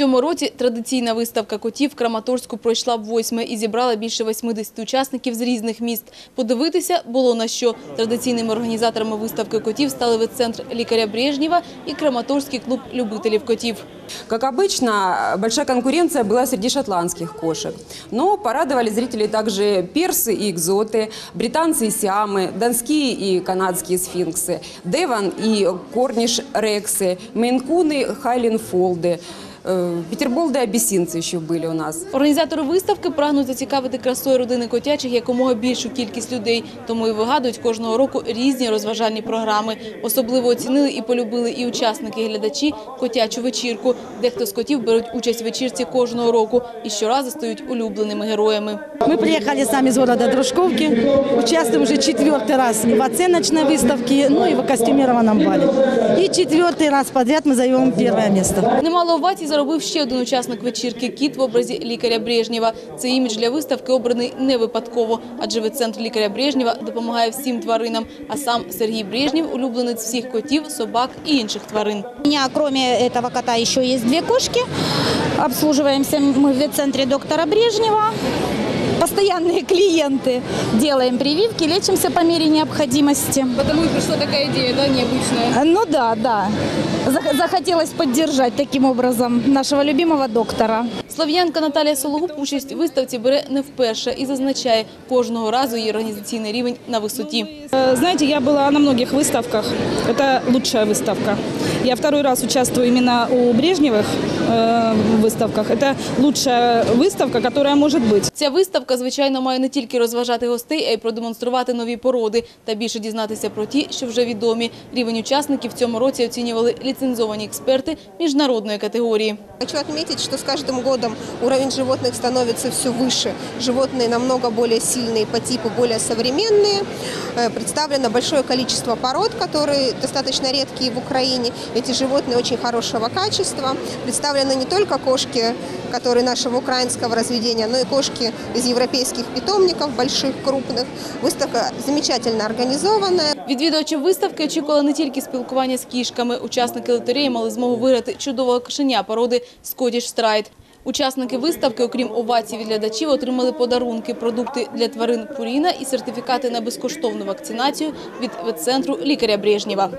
цьому році традиційна виставка котів в Краматорську пройшла в восьме і зібрала більше 80 учасників з різних міст. Подивитися було на що. Традиційними організаторами виставки котів стали ветцентр лікаря Брежнєва і Краматорський клуб любителів котів. Как обычно, большая конкуренция была среди шотландских кошек. Но порадовали зрителей также персы и экзоты, британцы и сиамы, донские и канадские сфинксы, деван и корниш рексы, мейнкуны, хайленфолды, э, петерболды и абиссинцы еще были у нас. Організатори виставки прагнуть зацікавити красою родини котячих якомога більшу кількість людей, тому і вигадують кожного року різні розважальні програми. Особливо оцінили і полюбили і учасники, і глядачі котячу вечірку. Дехто з котів беруть участь в вечірці кожного року і щоразу стають улюбленими героями. Мы приехали сами из города Дружковки, участвуем уже четвертый раз в оценочной выставке, ну и в костюмированном бале. И четвертый раз подряд мы займем первое место. Немало овацій заробив ще один учасник вечірки – кіт в образі лікаря Брежнєва. Цей імідж для виставки обраний не випадково, адже ветцентр лікаря Брежнєва допомагає всім тваринам, а сам Сергій Брежнєв – улюбленець всіх котів, собак і інших тварин. У меня кроме этого кота еще есть две кошки. Обслуживаемся мы в ветцентре доктора Брежнева. Постоянные клиенты. Делаем прививки, лечимся по мере необходимости. Потому і прийшла така ідея, да, необычная. Ну да, да. Зах- Захотелось поддержать таким образом нашего любимого доктора. Слов'янка Наталія Сологуб участь в виставці бере не вперше і зазначає, кожного разу її організаційний рівень на висоті. Э, Знаете, я была на многих выставках. Это лучшая выставка. Я второй раз участвую именно у Брежневых э, выставках. Это лучшая выставка, которая может быть. Ця виставка, звичайно, має не тільки розважати гостей, а й продемонструвати нові породи та більше дізнатися про ті, що вже відомі. Рівень учасників в цьому році оцінювали ліцензовані експерти міжнародної категорії. Хочу отметить, что с каждым годом уровень животных становится все выше. Животные намного более сильные по типу, более современные. Э, Представлено большое количество пород, которые достаточно редкие в Украине. Эти животные очень хорошего качества. Представлены не только кошки, которые нашего украинского разведения, но и кошки из европейских питомников, больших, крупных. Выставка замечательно организованная. Відвідувачі виставки очікували не тільки спілкування з кішками. Учасники лотереї мали змогу виграти чудового кошеня породи Скотіш Страйт. Учасники виставки, окрім овацій від глядачів, отримали подарунки, продукти для тварин Пуріна і сертифікати на безкоштовну вакцинацію від ветцентру лікаря Брежнєва.